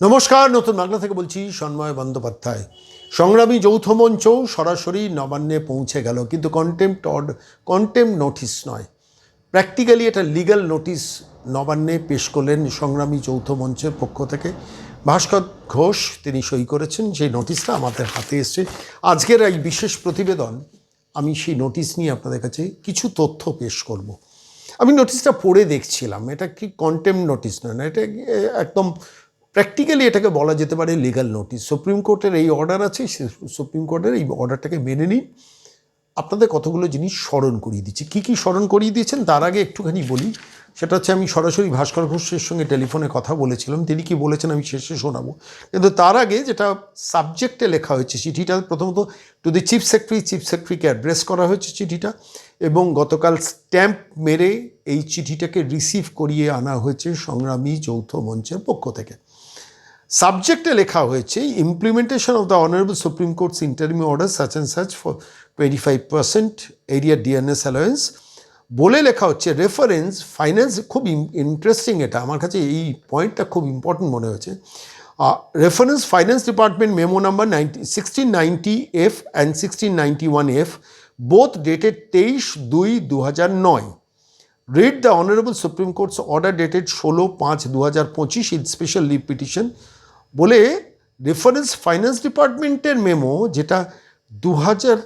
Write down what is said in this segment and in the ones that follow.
নমস্কার, নতুন বাংলা থেকে বলছি সন্ময় বন্দ্যোপাধ্যায়। সংগ্রামী যৌথ মঞ্চ সরাসরি নবান্নে পৌঁছে গেল, কিন্তু কন্টেম্পট অড কন্টেম্প নোটিশ নয়। প্র্যাকটিক্যালি এটা লিগ্যাল নোটিশ নবান্নে পেশ করলেন সংগ্রামী যৌথ মঞ্চের পক্ষ থেকে। ভাস্কর ঘোষ, তিনি সই করেছেন সেই নোটিশটা আমাদের হাতে এসছে। আজকের এই বিশেষ প্রতিবেদন, আমি সেই নোটিশ নিয়ে আপনাদের কাছে কিছু তথ্য পেশ করব। আমি নোটিশটা পড়ে দেখছিলাম, এটা কি কন্টেম নোটিশ নয়, না, এটা একদম প্র্যাকটিক্যালি এটাকে বলা যেতে পারে লিগাল নোটিস সুপ্রিম কোর্টের এই অর্ডার আছে সুপ্রিম কোর্টের এই অর্ডারটাকে মেনে নিন। আপনাদের কতগুলো জিনিস স্মরণ করিয়ে দিচ্ছি। কী কী স্মরণ করিয়ে দিয়েছেন তার আগে একটুখানি বলি। সেটা হচ্ছে আমি সরাসরি ভাস্কর ঘোষের সঙ্গে টেলিফোনে কথা বলেছিলাম। তিনি কি বলেছেন আমি শেষে শোনাবো। কিন্তু তার আগে যেটা সাবজেক্টে লেখা হয়েছে চিঠিটা, প্রথমত to the chief secretary chief সেক্রেটারিকে address করা হয়েছে চিঠিটা এবং গতকাল স্ট্যাম্প মেরে এই চিঠিটাকে রিসিভ করিয়ে আনা হয়েছে সংগ্রামী যৌথ মঞ্চের পক্ষ থেকে। সাবজেক্টে লেখা হয়েছে implementation of the honourable Supreme Court's interim order such and such for twenty five percent arrear dearness allowance বলে লেখা হচ্ছে রেফারেন্স ফাইন্যান্স খুব ইন্টারেস্টিং এটা। আমার কাছে এই পয়েন্টটা খুব ইম্পর্টেন্ট মনে হয়েছে। Reference finance department memo number ninety sixteen ninety F and sixteen ninety one F both dated তেইশ দুই দু হাজার নয় read the honourable Supreme Court's order dated ষোলো পাঁচ দু হাজার পঁচিশ ইন স্পেশাল লিভ পিটিশন বলে রেফারেন্স ফাইন্যান্স ডিপার্টমেন্টের মেমো যেটা দু হাজার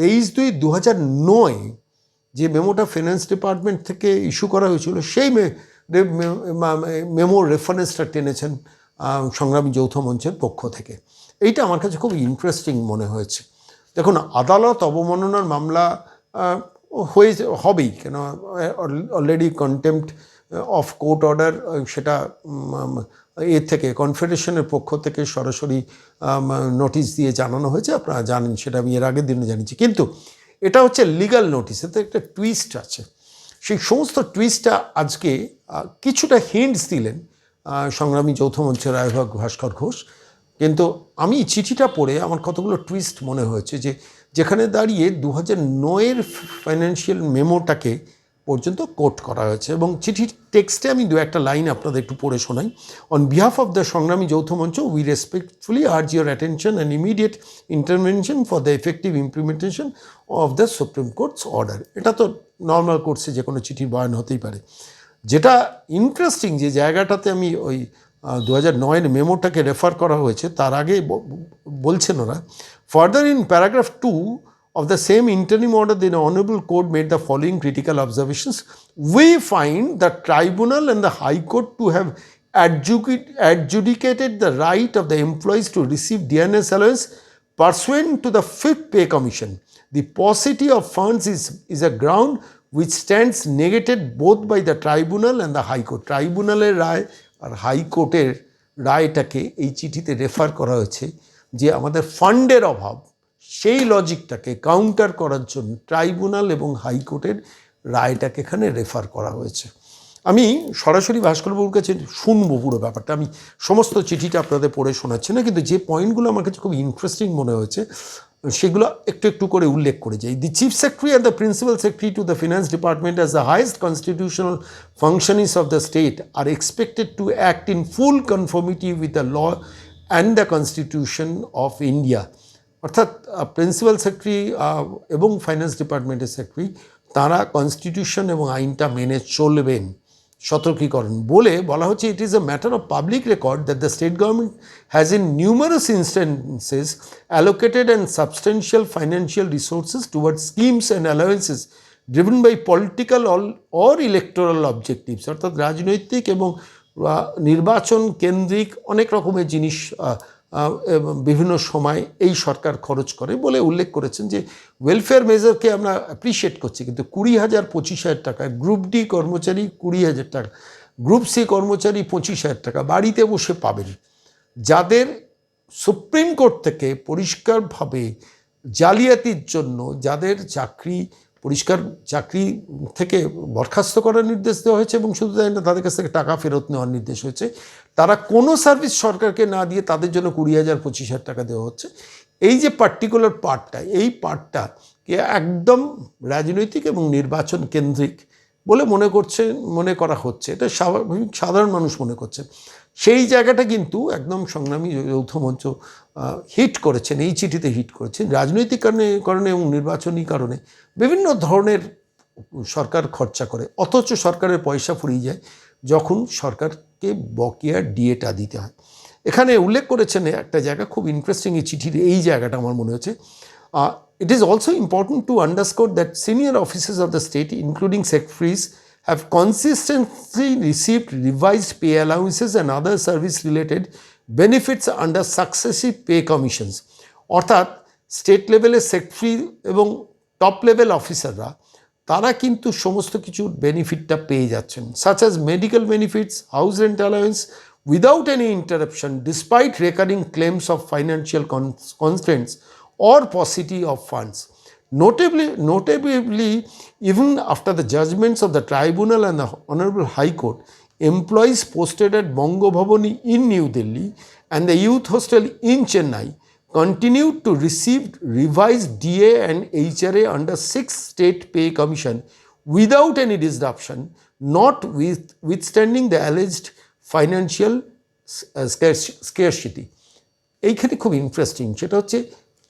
তেইশ দুই দু হাজার নয় যে মেমোটা ফাইন্যান্স ডিপার্টমেন্ট থেকে ইস্যু করা হয়েছিল, সেই মেমোর রেফারেন্সটা টেনেছেন সংগ্রামী যৌথ মঞ্চের পক্ষ থেকে। এইটা আমার কাছে খুব ইন্টারেস্টিং মনে হয়েছে। দেখুন, আদালত অবমাননার মামলা হয়ে, হবেই, কেন already contempt of court order সেটা এর থেকে কনফেডারেশনের পক্ষ থেকে সরাসরি নোটিশ দিয়ে জানানো হয়েছে। আপনারা জানেন সেটা, আমি এর আগের দিনে জানিয়েছি। কিন্তু এটা হচ্ছে লিগ্যাল নোটিস এতে একটা টুইস্ট আছে। সেই সমস্ত টুইস্টটা আজকে কিছুটা হিন্টস দিলেন সংগ্রামী যৌথ মঞ্চের রায়ভাগ ভাস্কর ঘোষ। কিন্তু আমি চিঠিটা পড়ে আমার কতগুলো টুইস্ট মনে হয়েছে যে, যেখানে দাঁড়িয়ে দু হাজার নয়ের ফাইন্যান্সিয়াল মেমোটাকে পর্যন্ত কোট করা হয়েছে এবং চিঠির টেক্সটে আমি দু একটা লাইন আপনাদের একটু পড়ে শোনাই। On behalf of the Sangrami Joutha Mancha we respectfully urge your attention and immediate intervention for the effective implementation of the Supreme Court's order এটা তো নর্মাল কোর্টসে যে কোনো চিঠির বয়ান হতেই পারে। যেটা ইন্টারেস্টিং যে জায়গাটাতে আমি ওই দু হাজার নয়ের মেমোটাকে রেফার করা হয়েছে, তার আগে বলছেন ওরা। Further in paragraph two of the same interim order, the Honorable Court made the following critical observations. We find the tribunal and the High Court to have adjudicated the right of the employees to receive DNS allowance pursuant to the Fifth Pay Commission. The paucity of funds is, is a ground which stands negated both by the tribunal and the High Court. ট্রাইব্যুনালের রায় আর হাইকোর্টের রায়টাকে এই চিঠিতে refer করা হয়েছে যে আমাদের ফান্ডের অভাব সেই লজিকটাকে কাউন্টার করার জন্য ট্রাইব্যুনাল এবং হাইকোর্টের রায়টাকে এখানে রেফার করা হয়েছে। আমি সরাসরি ভাস্করবাবুর কাছে শুনব পুরো ব্যাপারটা। আমি সমস্ত চিঠিটা আপনাদের পড়ে শোনাচ্ছি না, কিন্তু যে পয়েন্টগুলো আমার কাছে খুব ইন্টারেস্টিং মনে হয়েছে, সেগুলো একটু একটু করে উল্লেখ করে যাই। The chief secretary and the principal secretary to the finance department as the highest constitutional functionaries of the state are expected to act in full conformity with the law and the constitution of India অর্থাৎ principal secretary এবং finance ডিপার্টমেন্টের secretary তারা constitution এবং আইনটা মেনে চলবেন, সতর্কীকরণ বলে বলা হচ্ছে it is a matter of public record that the state government has in numerous instances allocated and substantial financial resources toward schemes and allowances driven by political all or electoral objectives অর্থাৎ, রাজনৈতিক এবং নির্বাচন কেন্দ্রিক অনেক রকমের জিনিস বিভিন্ন সময় এই সরকার খরচ করে বলে উল্লেখ করেছেন যে ওয়েলফেয়ার মেজারকে আমরা অ্যাপ্রিসিয়েট করছি, কিন্তু কুড়ি হাজার পঁচিশ হাজার টাকা গ্রুপ ডি কর্মচারী কুড়ি হাজার টাকা গ্রুপ সি কর্মচারী পঁচিশ হাজার টাকা, বাড়িতে বসে পাবেন। যাদের সুপ্রিম কোর্ট থেকে পরিষ্কারভাবে জালিয়াতির জন্য, যাদের চাকরি পরিষ্কার চাকরি থেকে বরখাস্ত করার নির্দেশ দেওয়া হয়েছে এবং শুধু তাই না, তাদের কাছ থেকে টাকা ফেরত নেওয়ার নির্দেশ হয়েছে। তারা কোনো সার্ভিস সরকারকে না দিয়ে তাদের জন্য কুড়ি হাজার, পঁচিশ হাজার টাকা দেওয়া হচ্ছে। এই যে পার্টিকুলার পার্টটা এই পার্টটাকে একদম রাজনৈতিক এবং নির্বাচন কেন্দ্রিক বলে মনে করছে, মনে করা হচ্ছে। এটা স্বাভাবিক, সাধারণ মানুষ মনে করছে। সেই জায়গাটা কিন্তু একদম সংগ্রামী যৌথ মঞ্চ হিট করেছেন, এই চিঠিতে হিট করেছেন। রাজনৈতিক কারণে কারণে এবং নির্বাচনী কারণে বিভিন্ন ধরনের সরকার খরচা করে। অথচ সরকারের পয়সা ফুরিয়ে যায় যখন সরকারকে বকেয়া ডিএটা দিতে হয়। এখানে উল্লেখ করেছেন একটা জায়গা, খুব ইন্টারেস্টিং এই চিঠির, এই জায়গাটা আমার মনে হচ্ছে। It is also important to underscore that senior officers of the state including secretaries have consistently received revised pay allowances and other service related benefits under successive pay commissions. অর্থাৎ স্টেট লেভেলের secretary এবং top level অফিসাররা তারা কিন্তু সমস্ত কিছুর বেনিফিটটা পেয়ে যাচ্ছেন such as medical benefits house rent allowance without any interruption despite recurring claims of financial constraints or paucity of funds. Notably, notably, even after the judgments of the tribunal and the Honorable High Court, employees posted at Bongo Bhavani in New Delhi and the youth hostel in Chennai continued to receive revised DA and HRA under six state pay commission without any disruption, not with, withstanding the alleged financial uh, scarcity. এইখানে খুব interesting সেটা হচ্ছে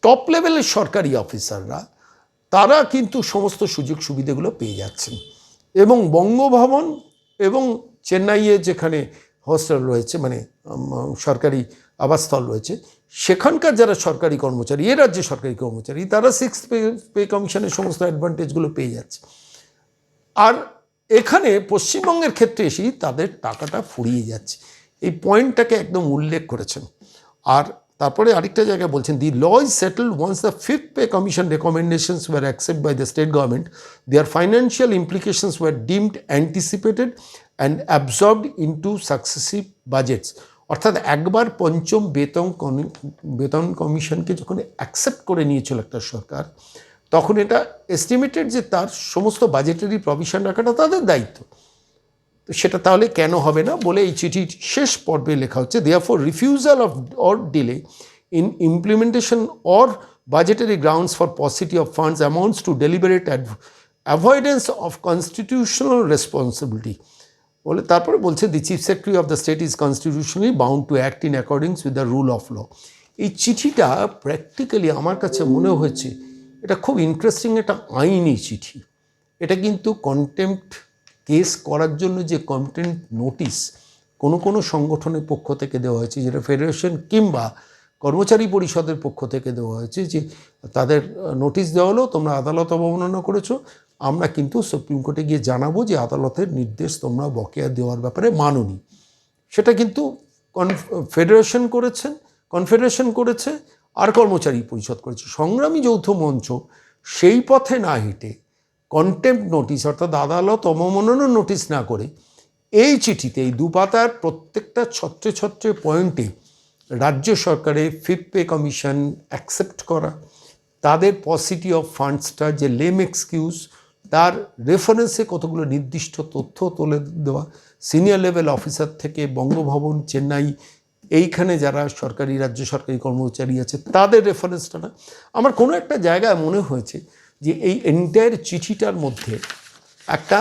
top লেভেলের সরকারি অফিসাররা তারা কিন্তু সমস্ত সুযোগ সুবিধেগুলো পেয়ে যাচ্ছেন। এবং বঙ্গভবন এবং চেন্নাইয়ে যেখানে হোস্টেল রয়েছে মানে সরকারি আবাসস্থল রয়েছে, সেখানকার যারা সরকারি কর্মচারী, এ রাজ্যে সরকারি কর্মচারী, তারা সিক্স পে পে কমিশনের সমস্ত অ্যাডভান্টেজগুলো পেয়ে যাচ্ছে। আর এখানে পশ্চিমবঙ্গের ক্ষেত্রে এসেই তাদের টাকাটা ফুরিয়ে যাচ্ছে। এই পয়েন্টটাকে একদম উল্লেখ করেছেন। আর তারপরে আরেকটা জায়গায় বলছেন the law is settle once the fifth pay commission recommendations were accept by the state government their financial implications were deemed anticipated and absorbed into successive budgets অর্থাৎ একবার পঞ্চম বেতন বেতন কমিশনকে যখন অ্যাকসেপ্ট করে নিয়েছিল একটা সরকার, তখন এটা এস্টিমেটেড যে তার সমস্ত বাজেটারি প্রভিশন রাখাটা তাদের দায়িত্ব। সেটা তাহলে কেন হবে না বলে এই চিঠির শেষ পর্বে লেখা হচ্ছে। Therefore refusal of or delay in implementation or budgetary grounds for paucity of funds amounts to deliberate avoidance of constitutional responsibility বলে তারপরে বলছে the chief secretary of the state is constitutionally bound to act in accordance with the rule of law এই চিঠিটা practically আমার কাছে মনে হয়েছে, এটা খুব ইন্টারেস্টিং একটা আইনি চিঠি। এটা কিন্তু কন্টেম্পট কেস করার জন্য যে কমপ্লেন্ট নোটিশ কোনো কোনো সংগঠনের পক্ষ থেকে দেওয়া হয়েছে, যেটা ফেডারেশন কিংবা কর্মচারী পরিষদের পক্ষ থেকে দেওয়া হয়েছে যে তাদের নোটিশ দেওয়া হলো, তোমরা আদালত অবমাননা করেছ, আমরা কিন্তু সুপ্রিম কোর্টে গিয়ে জানাব যে আদালতের নির্দেশ তোমরা বকেয়া দেওয়ার ব্যাপারে মানোনি। সেটা কিন্তু ফেডারেশন করেছেন, কনফেডারেশন করেছে আর কর্মচারী পরিষদ করেছে। সংগ্রামী যৌথ মঞ্চ সেই পথে না হেঁটে কন্টেম্প নোটিশ অর্থাৎ আদালত অবমাননার নোটিশ না করে, এই চিঠিতে, এই দুপাতার প্রত্যেকটা ছত্রে ছত্রে পয়েন্টে রাজ্য সরকারের ফিফথ পে কমিশন অ্যাকসেপ্ট করা, তাদের পসিটি অফ ফান্ডসটা যে লেম এক্সকিউজ তার রেফারেন্সে কতগুলো নির্দিষ্ট তথ্য তুলে দেওয়া সিনিয়র লেভেল অফিসার থেকে বঙ্গভবন, চেন্নাই, এইখানে যারা সরকারি, রাজ্য সরকারি কর্মচারী আছে, তাদের রেফারেন্সটা না। আমার কোনো একটা জায়গায় মনে হয়েছে যে এই এন্টায়ার চিঠিটার মধ্যে একটা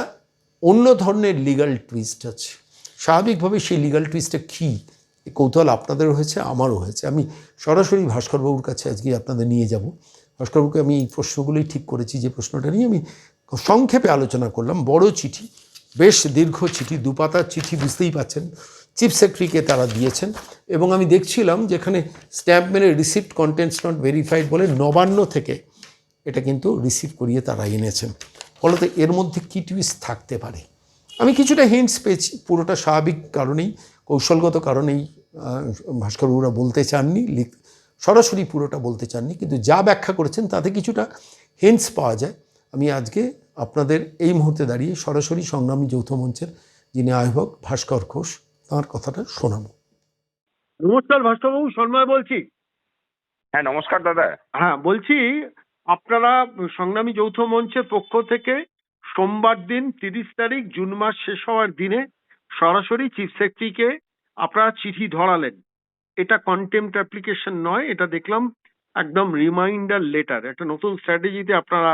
অন্য ধরনের লিগ্যাল টুইস্ট আছে। স্বাভাবিকভাবে সেই লিগ্যাল টুইস্টটা কী? কৌতূহল আপনাদেরও হয়েছে, আমারও হয়েছে। আমি সরাসরি ভাস্করবাবুর কাছে আজকে আপনাদের নিয়ে যাব। ভাস্করবাবুকে আমি এই প্রশ্নগুলোই ঠিক করেছি, যে প্রশ্নটা নিয়ে আমি সংক্ষেপে আলোচনা করলাম। বড় চিঠি, বেশ দীর্ঘ চিঠি দুপাতার চিঠি বুঝতেই পাচ্ছেন। চিফ সেক্রেটারিকে তারা দিয়েছেন এবং আমি দেখছিলাম যেখানে স্ট্যাম্প মেরে রিসিপ্ট কন্টেন্টস নট ভেরিফাইড বলে নবান্ন থেকে এটা কিন্তু রিসিভ করিয়ে তারা এনেছেন। ফলত এর মধ্যে কী টুইস্ট থাকতে পারে? আমি কিছুটা হিন্টস পেয়েছি পুরোটা স্বাভাবিক কারণেই কৌশলগত কারণেই ভাস্করবাবুরা বলতে চাননি লিখ সরাসরি পুরোটা বলতে চাননি কিন্তু যা ব্যাখ্যা করেছেন তাতে কিছুটা হিন্টস পাওয়া যায়। আমি আজকে আপনাদের এই মুহূর্তে দাঁড়িয়ে সরাসরি সংগ্রামী যৌথ মঞ্চের যিনি আহ্বক ভাস্কর ঘোষ তাঁর কথাটা শোনাবো। নমস্কার ভাস্করবাবু সন্ময় বলছি। হ্যাঁ নমস্কার দাদা। হ্যাঁ বলছি আপনারা সংগ্রামী যৌথ মঞ্চের পক্ষ থেকে সোমবার দিন তিরিশ তারিখ জুন মাস শেষ হওয়ার দিনে সরাসরি চিফ সেক্রেটারিকে আপনারা চিঠি ধরালেন। এটা কন্টেম্পট অ্যাপ্লিকেশন নয়, এটা দেখলাম একদম রিমাইন্ডার লেটার একটা নতুন স্ট্র্যাটেজিতে আপনারা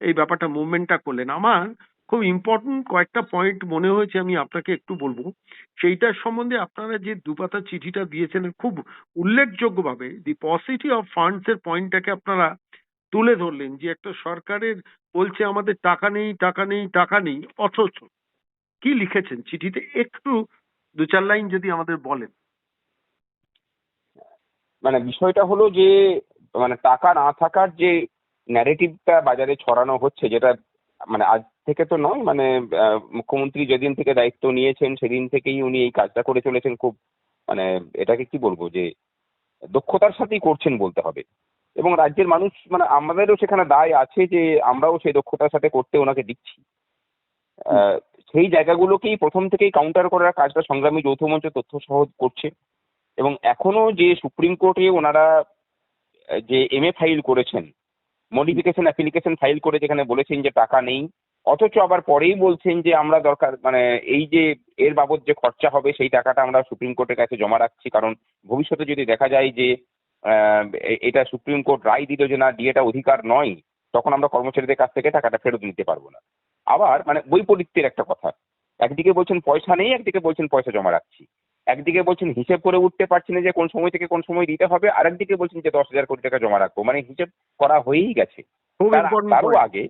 এই ব্যাপারটা মুভমেন্টটা করলেন। আমার খুব ইম্পর্টেন্ট কয়েকটা পয়েন্ট মনে হয়েছে, আমি আপনাকে একটু বলব। সেইটার সম্বন্ধে আপনারা যে দুপাতা চিঠিটা দিয়েছেন, খুব উল্লেখযোগ্যভাবে দি পসিটি অফ ফান্ডস এর পয়েন্টটাকে আপনারা তুলে ধরলেন যে একটা সরকারের বলছে আমাদের টাকা নেই টাকা নেই টাকা নেই, অথচ কি লিখেছেন চিঠিতে? একটু দু চার লাইন যদি আমাদের বলেন। মানে বিষয়টা হলো যে মানে টাকা না থাকার যে ন্যারেটিভটা বাজারে ছড়ানো হচ্ছে, যেটা মানে আজ থেকে তো নয় মানে মুখ্যমন্ত্রী যেদিন থেকে দায়িত্ব নিয়েছেন, সেদিন থেকেই উনি এই কাজটা করে চলেছেন খুব মানে এটাকে কি বলব যে, দক্ষতার সাথেই করছেন বলতে হবে। এবং রাজ্যের মানুষ মানে আমাদেরও সেখানে দায় আছে যে আমরাও সেই দক্ষতার সাথে করতে ওনাকে দিচ্ছি। সেই জায়গাগুলোকেই প্রথম থেকেই কাউন্টার করার কাজটা সংগ্রামী যৌথ মঞ্চ তথ্য সহ করছে। এবং এখনও যে সুপ্রিম কোর্টে ওনারা যে এম এ ফাইল করেছেন মডিফিকেশন অ্যাপ্লিকেশন ফাইল করে যেখানে বলেছেন যে টাকা নেই, অথচ আবার পরেই বলছেন যে আমরা দরকার মানে এই যে এর বাবদ যে খরচা হবে, সেই টাকাটা আমরা সুপ্রিম কোর্টের কাছে জমা রাখছি। কারণ ভবিষ্যতে যদি দেখা যায় যে এটা সুপ্রিম কোর্ট রায় দিল যে না ডিএটা অধিকার নয় তখন আমরা কর্মচারীদের কাছ থেকে টাকাটা ফেরত নিতে পারব না। আবার মানে বৈপরীত্যের একটা কথা। একদিকে বলছেন পয়সা নেই একদিকে বলছেন পয়সা জমা রাখছি। একদিকে বলছেন হিসেব করে উঠতে পারছি না যে কোন সময় থেকে কোন সময় দিতে হবে আর একদিকে বলছেন যে দশ হাজার কোটি টাকা জমা রাখব। মানে হিসেব করা হয়েই গেছে। তারও আগে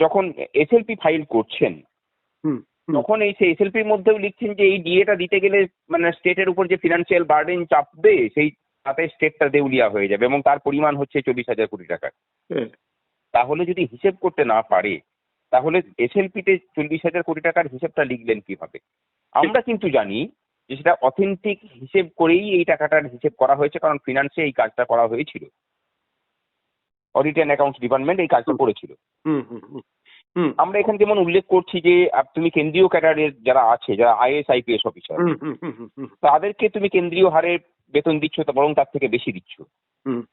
যখন এসএলপি ফাইল করছেন। তখন এই সেই এসএলপির মধ্যেও লিখছেন যে এই ডিএটা দিতে গেলে মানে স্টেটের উপর যে ফিনান্সিয়াল বার্ডেন চাপবে সেই তাতে স্টেটটা দেউলিয়া হয়ে যাবে এবং তার পরিমাণ হচ্ছে চল্লিশ হাজার কোটি টাকা। তাহলে যদি হিসেব করতে না পারে তাহলে এসএলপিতে চল্লিশ হাজার কোটি টাকার হিসেবটা লিখলেন কীভাবে? আমরা কিন্তু জানি যে সেটা অথেন্টিক হিসেব করেই এই টাকাটার হিসেব করা হয়েছে কারণ ফিনান্সে এই কাজটা করা হয়েছিল। অডিট অ্যান্ড অ্যাকাউন্টস ডিপার্টমেন্ট এই কাজটা করেছিল। হুম হুম হুম হুম। আমরা এখানে যেমন উল্লেখ করছি যে তুমি কেন্দ্রীয় ক্যাডারের যারা আছে যারা আইএস আইপিএস অফিসার হুম হুম হুম হুম হুম। তাদেরকে তুমি কেন্দ্রীয় হারে বেতন দিচ্ছ তা বরং তার থেকে বেশি দিচ্ছ।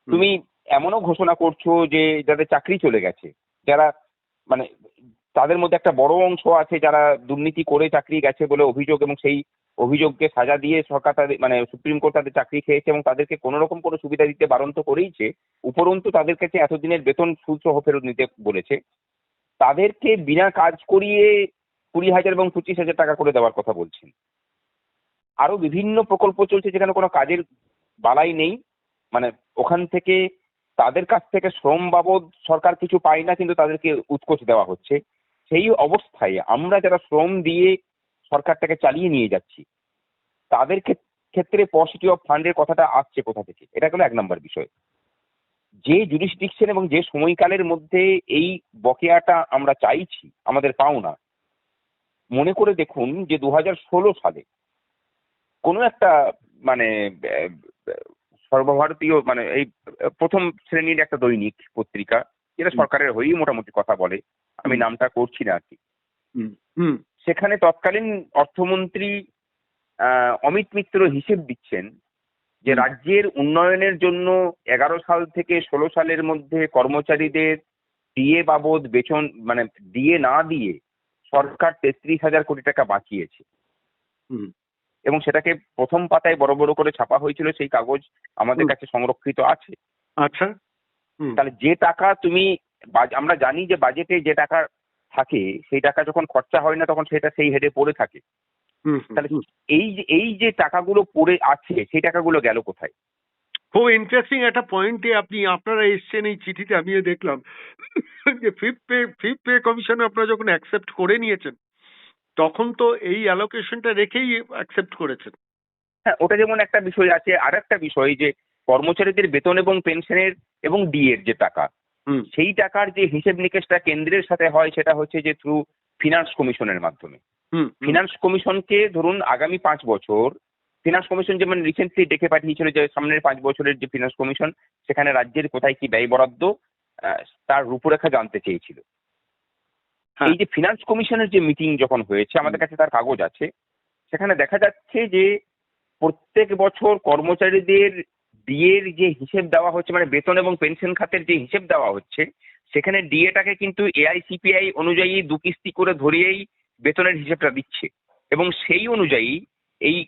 তুমি এমনও ঘোষণা করছ যে যাদের চাকরি চলে গেছে যারা মানে তাদের মধ্যে একটা বড় অংশ আছে যারা দুর্নীতি করে চাকরি গেছে বলে অভিযোগ এবং সেই অভিযোগকে সাজা দিয়ে সরকার তাদের মানে সুপ্রিম কোর্ট তাদের চাকরি খেয়েছে এবং তাদেরকে কোনো রকম কোনো সুবিধা দিতে বারণ তো করেইছে উপরন্তু তাদের কাছে এতদিনের বেতন সুদসহ ফেরত নিতে বলেছে তাদেরকে বিনা কাজ করিয়ে কুড়ি হাজার এবং পঁচিশ হাজার টাকা করে দেওয়ার কথা বলছেন আরও বিভিন্ন প্রকল্প চলছে যেখানে কোনো কাজের বালাই নেই। মানে ওখান থেকে তাদের কাছ থেকে শ্রম বাবদ সরকার কিছু পায় না, কিন্তু তাদেরকে উৎকোচ দেওয়া হচ্ছে। সেই অবস্থায় আমরা যারা শ্রম দিয়ে সরকারটাকে চালিয়ে নিয়ে যাচ্ছি, তাদের ক্ষেত- ক্ষেত্রে পসিটি অফ ফান্ডের কথাটা আসছে কোথা থেকে? এটা হলো এক নম্বর বিষয়। যে জুরিসডিকশন এবং যে সময়কালের মধ্যে এই বকেয়াটা আমরা চাইছি, আমাদের পাওনা, মনে করে দেখুন যে দু হাজার ষোলো সালে কোনো একটা মানে সর্বভারতীয় মানে এই প্রথম শ্রেণির একটা দৈনিক পত্রিকা যেটা সরকারের হয়েই মোটামুটি কথা বলে। আমি নামটা করছি না আর কি। সেখানে তৎকালীন অর্থমন্ত্রী আহ, অমিত মিত্র হিসেব দিচ্ছেন যে রাজ্যের উন্নয়নের জন্য এগারো সাল থেকে ষোলো সালের মধ্যে কর্মচারীদের ডিএ বাবদ বেতন মানে দিয়ে না দিয়ে সরকার তেত্রিশ হাজার কোটি টাকা বাঁচিয়েছে। হুম। এবং সেটাকে প্রথম পাতায় বড় বড় করে ছাপা হয়েছিল সেই কাগজ আমাদের কাছে সংরক্ষিত আছে। আচ্ছা। তাহলে যে টাকা তুমি আমরা জানি যে বাজেটে যে টাকা থাকে সেই টাকা যখন খরচা হয় না তখন সেটা সেই হেডে পড়ে থাকে। তাহলে এই যে এই যে টাকাগুলো পড়ে আছে সেই টাকাগুলো গেল কোথায়? খুব ইন্টারেস্টিং একটা পয়েন্টে আপনি আপনারা এসছেন এই চিঠিতে আমিও দেখলাম যে fifth pay fifth pay commission আপনারা যখন অ্যাকসেপ্ট করে নিয়েছেন তখন তো এই অ্যালোকেশনটা রেখেই অ্যাকসেপ্ট করেছেন। হ্যাঁ ওটা যেমন একটা বিষয় আছে আর একটা বিষয় যে কর্মচারীদের বেতন এবং পেনশনের এবং ডিএর যে টাকা সেই টাকার যে হিসেব নিকেশটা কেন্দ্রের সাথে হয় সেটা হচ্ছে যে থ্রু ফিনান্স কমিশনের মাধ্যমে। ফিনান্স কমিশনকে ধরুন আগামী পাঁচ বছর ফিনান্স কমিশন যেমন রিসেন্টলি ডেকে পাঠিয়েছিল যে সামনের পাঁচ বছরের যে ফিনান্স কমিশন সেখানে রাজ্যের কোথায় কি ব্যয় বরাদ্দ তার রূপরেখা জানতে চেয়েছিল। এই যে ফিনান্স কমিশনের যে মিটিং যখন হয়েছে আমাদের কাছে তার কাগজ আছে সেখানে দেখা যাচ্ছে যে প্রত্যেক বছর কর্মচারীদের ডিএর যে হিসেব দেওয়া হচ্ছে মানে বেতন এবং পেনশন খাতের যে হিসেব দেওয়া হচ্ছে সেখানে ডিএটাকে কিন্তু এআইসিপিআই অনুযায়ী দু কিস্তি করে ধরিয়েই বেতনের হিসেবটা দিচ্ছে। এবং সেই অনুযায়ী এই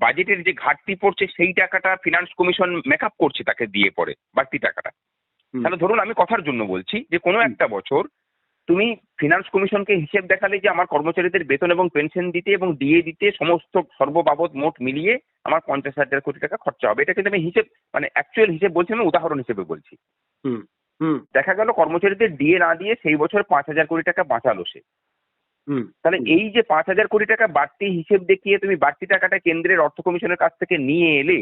বাজেটের যে ঘাটতি পড়ছে সেই টাকাটা ফিনান্স কমিশন মেকআপ করছে তাকে দিয়ে পরে বাড়তি টাকাটা। তাহলে ধরুন আমি কথার জন্য বলছি যে কোনো একটা বছর তুমি ফিনান্স কমিশনকে হিসেব দেখালে যে আমার কর্মচারীদের বেতন এবং পেনশন দিতে এবং ডিএ দিতে সমস্ত সর্ববাবদ মোট মিলিয়ে আমার পঞ্চাশ হাজার কোটি টাকা খরচা হবে। এটা কিন্তু আমি হিসেব মানে অ্যাকচুয়াল হিসেব বলছি আমি উদাহরণ হিসেবে বলছি। হুম হুম। দেখা গেল কর্মচারীদের ডিএ না দিয়ে সেই বছর পাঁচ হাজার কোটি টাকা বাঁচালো সে। হুম তাহলে এই যে পাঁচ হাজার কোটি টাকা বাড়তি হিসেব দেখিয়ে তুমি বাড়তি টাকাটা কেন্দ্রের অর্থ কমিশনের কাছ থেকে নিয়ে এলে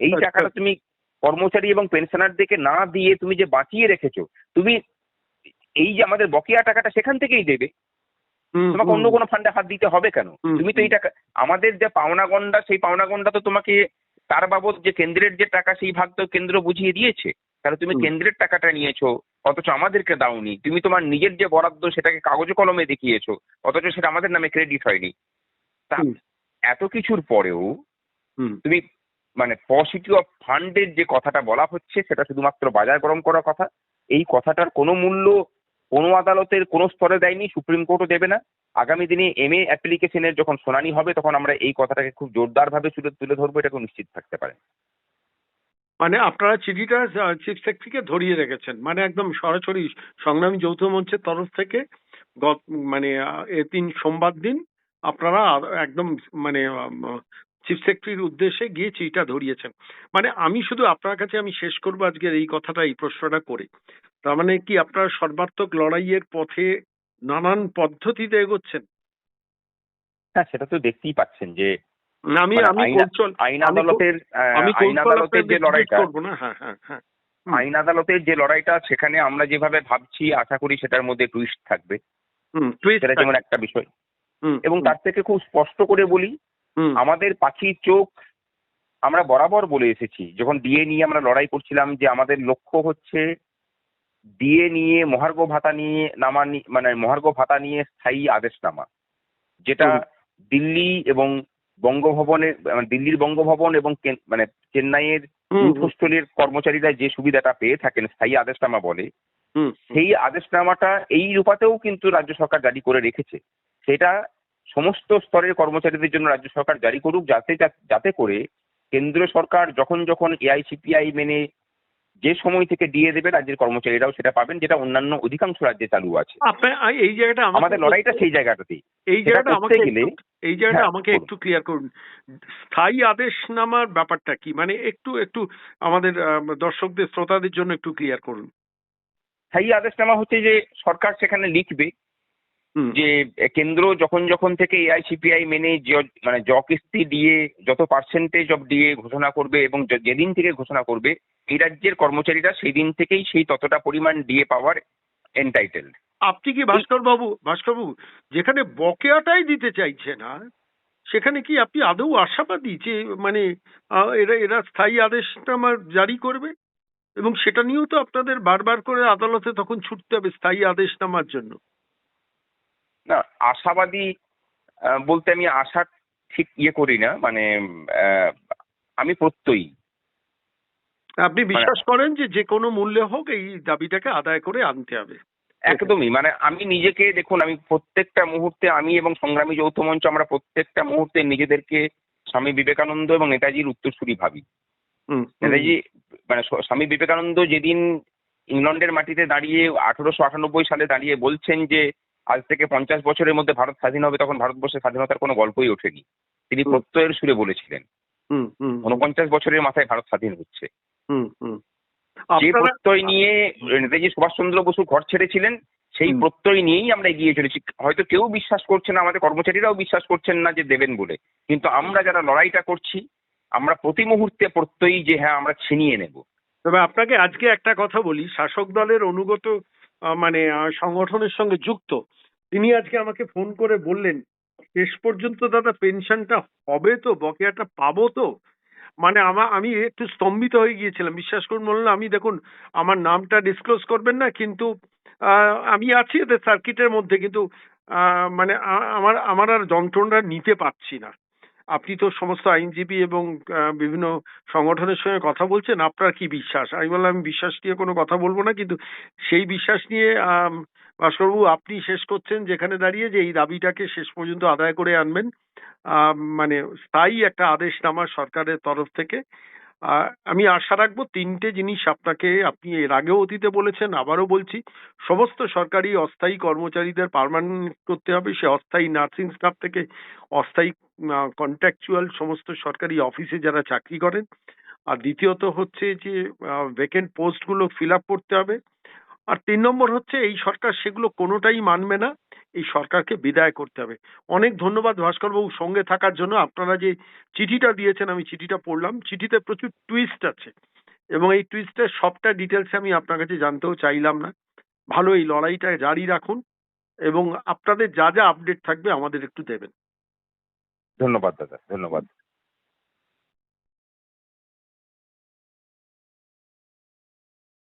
এই আচ্ছা। টাকাটা তুমি কর্মচারী এবং পেনশনারদেরকে না দিয়ে তুমি যে বাঁচিয়ে রেখেছো তুমি এই যে আমাদের বকেয়া টাকাটা সেখান থেকেই দেবে। তোমাকে অন্য কোনো ফান্ডে হাত দিতে হবে কেন? তুমি তো এই টাকা আমাদের যে পাওনা গন্ডা সেই পাওনা গন্ডা তো তোমাকে তার বাবদ যে কেন্দ্রের যে টাকা সেই ভাগ তো কেন্দ্র বুঝিয়ে দিয়েছে। তাহলে তুমি কেন্দ্রের টাকাটা নিয়েছো অথচ আমাদেরকে দাওনি। তুমি তোমার নিজের যে বরাদ্দ সেটাকে কাগজে কলমে দেখিয়েছো অথচ সেটা আমাদের নামে ক্রেডিট হয়নি। তা এত কিছুর পরেও তুমি মানে পসিটি অফ ফান্ডের যে কথাটা বলা হচ্ছে সেটা শুধুমাত্র বাজার গরম করার কথা এই কথাটার কোনো মূল্য কোনো আদালতের কোনো স্তরে দেয়নি, সুপ্রিম কোর্টও দেবে না। আগামী দিনে এম এ অ্যাপ্লিকেশনের যখন শুনানি হবে, তখন আমরা এই কথাটাকে খুব জোরদারভাবে তুলে তুলে ধরবো এটা খুব নিশ্চিত থাকতে পারে। মানে আপনারা চিঠিটা চিফ সেক্রেটারিকে ধরিয়ে রেখেছেন। মানে একদম সরাসরি সংগ্রামী যৌথ মঞ্চের তরফ থেকে গত মানে এ তিন সোমবার দিন আপনারা একদম মানে চিফ সেক্রেটারির উদ্দেশ্যে গিয়ে চিঠিটা ধরিয়েছেন। মানে আমি শুধু আপনার কাছে আমি শেষ করব আজকের এই কথাটা, এই প্রশ্নটা করে। তার মানে কি আপনারা সর্বাত্মক লড়াইয়ের পথে নানান পদ্ধতিতে এগোচ্ছেন? হ্যাঁ সেটা তো দেখতেই পাচ্ছেন যে আমি মানে আমি আইন- আদালতের আইন আদালতের যে লড়াইটা হ্যাঁ হ্যাঁ হ্যাঁ। আইন আদালতের যে লড়াইটা সেখানে আমরা যেভাবে ভাবছি আশা করি সেটার মধ্যে টুইস্ট থাকবে। সেটা যেমন একটা বিষয়। হুম, এবং তার থেকে খুব স্পষ্ট করে বলি আমাদের পাখির চোখ আমরা বরাবর বলে এসেছি। যখন ডিএ নিয়ে আমরা লড়াই করছিলাম যে আমাদের লক্ষ্য হচ্ছে ডিএ নিয়ে মহার্ঘ ভাতা নিয়ে নামা নি- মানে মহার্ঘ ভাতা নিয়ে স্থায়ী আদেশ নামা যেটা দিল্লি এবং বঙ্গভবনের মানে দিল্লির বঙ্গভবন এবং মানে চেন্নাইয়ের হুম, কর্মচারীরা যে সুবিধাটা পেয়ে থাকেন স্থায়ী আদেশনামা বলে সেই আদেশনামাটা এই রূপাতেও কিন্তু রাজ্য সরকার জারি করে রেখেছে। সেটা সমস্ত স্তরের কর্মচারীদের জন্য রাজ্য সরকার জারি করুক যাতে যাতে করে কেন্দ্র সরকার যখন যখন এআইসিপিআই মেনে যে সময় থেকে দিয়ে দেবে রাজ্যের কর্মচারীরাও সেটা পাবেন যেটা অন্যান্য অধিকাংশ রাজ্যে চালু আছে। এই জায়গাটা আমাদের লড়াইটা সেই জায়গাটাতেই। এই জায়গাটা আমাকে গেলে এই জায়গাটা হ্যাঁ, আমাকে একটু ক্লিয়ার করুন। স্থায়ী আদেশ নামার ব্যাপারটা কি? মানে একটু একটু আমাদের দর্শকদের শ্রোতাদের জন্য একটু ক্লিয়ার করুন। স্থায়ী আদেশনামা হচ্ছে যে সরকার সেখানে লিখবে যে কেন্দ্র যখন যখন থেকে এআইসিপিআই মেনে মানে জ কিস্তি দিয়ে যত পার্সেন্টেজ অফ দিয়ে ঘোষণা করবে এবং যেদিন থেকে ঘোষণা করবে এই রাজ্যের কর্মচারীরা সেই দিন থেকেই সেই ততটা পরিমাণ দিয়ে পাওয়ার এন্টাইটেল আপনি কি ভাস্কর বাবু ভাস্কর বাবু যেখানে বকেয়াটাই দিতে চাইছে না সেখানে কি আপনি আদৌ আশাবাদী যে মানে এরা এরা স্থায়ী আদেশনামা জারি করবে? এবং সেটা নিয়েও তো আপনাদের বারবার করে আদালতে তখন ছুটতে হবে স্থায়ী আদেশনামার জন্য। না আশাবাদী বলতে আমি আশা ঠিক ইয়ে করি না মানে আহ, আমি প্রত্যয়ী। আপনি বিশ্বাস করেন যে যে কোনো মূল্যে হোক এই দাবিটাকে আদায় করে আনতে হবে। একদমই মানে আমি নিজেকে দেখুন আমি প্রত্যেকটা মুহূর্তে আমি এবং সংগ্রামী যৌথ মঞ্চ আমরা প্রত্যেকটা মুহূর্তে নিজেদেরকে স্বামী বিবেকানন্দ এবং নেতাজির উত্তরসূরি ভাবি। নেতাজি মানে স্বামী বিবেকানন্দ যেদিন ইংল্যান্ডের মাটিতে দাঁড়িয়ে আঠারোশো আটানব্বই সালে দাঁড়িয়ে বলছেন যে আজ থেকে পঞ্চাশ বছরের মধ্যে ভারত স্বাধীন হবে তখন ভারতবর্ষের স্বাধীনতার কোনো গল্পই ওঠেনি। তিনি প্রত্যয়ের সুরে বলেছিলেন। উনপঞ্চাশ বছরের মাথায় ভারত স্বাধীন হচ্ছে। হুম, হুম। যে প্রত্যয় নিয়ে নেতাজি সুভাষচন্দ্র বসু ঘর ছেড়েছিলেন সেই প্রত্যয় নিয়েই আমরা এগিয়ে চলেছি। হয়তো কেউ বিশ্বাস করছে না আমাদের কর্মচারীরাও বিশ্বাস করছেন না যে দেবেন বলে। কিন্তু আমরা যারা লড়াইটা করছি আমরা প্রতি মুহূর্তে প্রত্যয়ী যে হ্যাঁ আমরা ছিনিয়ে নেব। তবে আপনাকে আজকে একটা কথা বলি শাসক দলের অনুগত মানে সংগঠনের সঙ্গে যুক্ত। তিনি আজকে আমাকে ফোন করে বললেন, শেষ পর্যন্ত দাদা পেনশনটা হবে তো? বকেয়াটা পাবো তো? মানে আমা, আমি একটু স্তম্ভিত হয়ে গিয়েছিলাম। বিশ্বাস করুন বললাম আমি দেখুন, আমার নামটা ডিসক্লোজ করবেন না, কিন্তু আমি আছি এদের সার্কিটের মধ্যে, কিন্তু মানে আমার আমার আর যন্ত্রণা নিতে পারছি না। আপনি তো সমস্ত আইনজীবী এবং বিভিন্ন সংগঠনের সঙ্গে কথা বলছেন, আপনার কি বিশ্বাস? আমি বললাম, আমি বিশ্বাস নিয়ে কোনো কথা বলব না, কিন্তু সেই বিশ্বাস নিয়ে ভাস্করবাবু, আপনি শেষ করছেন যেখানে দাঁড়িয়ে যে এই দাবিটাকে শেষ পর্যন্ত আদায় করে আনবেন। মানে স্থায়ী একটা আদেশ নামা সরকারের তরফ থেকে। আমি আশা রাখব তিনটে জিনিস আপনাকে, আপনি এর আগেও অতীতে বলেছেন, আবারও বলছি। সমস্ত সরকারি অস্থায়ী কর্মচারীদের পার্মানেন্ট করতে হবে, সে অস্থায়ী নার্সিং স্টাফ থেকে অস্থায়ী কন্ট্রাকচুয়াল সমস্ত সরকারি অফিসে যারা চাকরি করেন। আর দ্বিতীয়ত হচ্ছে যে ভেকেন্ট পোস্টগুলো ফিল আপ করতে হবে। আর তিন নম্বর হচ্ছে, এই সরকার সেগুলো কোনোটাই মানবে না। এই সরকারকে বিদায় করতে হবে। অনেক ধন্যবাদ ভাস্করবাবু সঙ্গে থাকার জন্য। আপনারা যে চিঠিটা দিয়েছেন, আমি চিঠিটা পড়লাম। চিঠিতে প্রচুর টুইস্ট আছে এবং এই টুইস্টের সবটা ডিটেলস আমি আপনার কাছে জানতেও চাইলাম না। ভালো এই লড়াইটা জারি রাখুন এবং আপনাদের যা যা আপডেট থাকবে আমাদের একটু দেবেন। ধন্যবাদ দাদা, ধন্যবাদ।